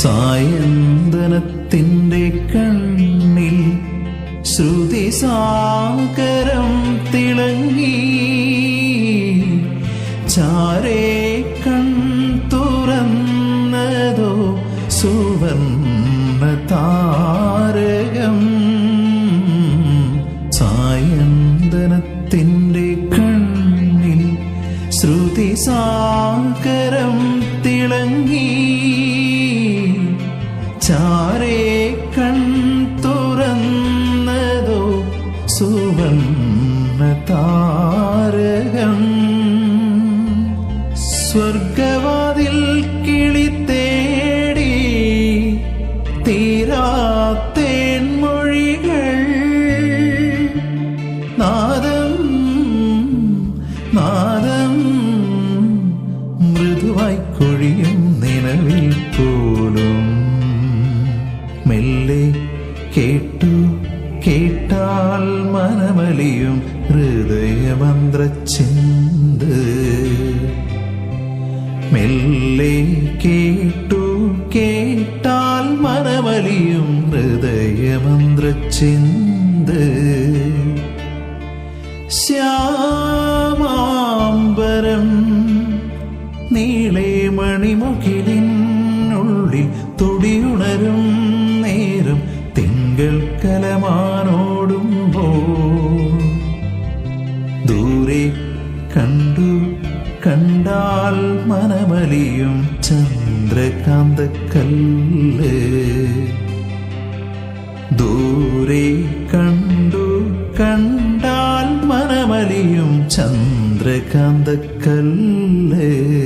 സായന്തനത്തിന്റെ കണ്ണിൽ ശ്രുതി സാഗരം തിളങ്ങി. ചാരേ കൺ തുറന്നതോ സുവർണ താരകം. സായന്തനത്തിന്റെ കണ്ണിൽ ശ്രുതി സാഗരം തിളങ്ങി. ചാരേ കൺ തുറന്നതോ സുവർണ താരകം. സ്വർഗവാതിൽ കിളി തേടി തീരാത്തേൻ മൊഴികൾ. നാദം നാദം മൃദുവായി കൊഴിയും. മനമലിയും ഹൃദയമന്ത്രച്ചിന്ത് മെല്ലെ കേട്ടു കേട്ടാൽ മനമലിയും ഹൃദയമന്ത്രച്ചിന്ത് ശ്യാമാംബരം നീളെ മണിമുകിലിനുള്ളിൽ തുടിയുണരും നേരം തിങ്കൾ കലമാനോടുമ്പോൾ ദൂരെ കണ്ടു കണ്ടാൽ മനമലിയും ചന്ദ്രകാന്തക്കല്ല്. ദൂരെ കണ്ടു കണ്ടാൽ മനമലിയും ചന്ദ്രകാന്തക്കല്ല്.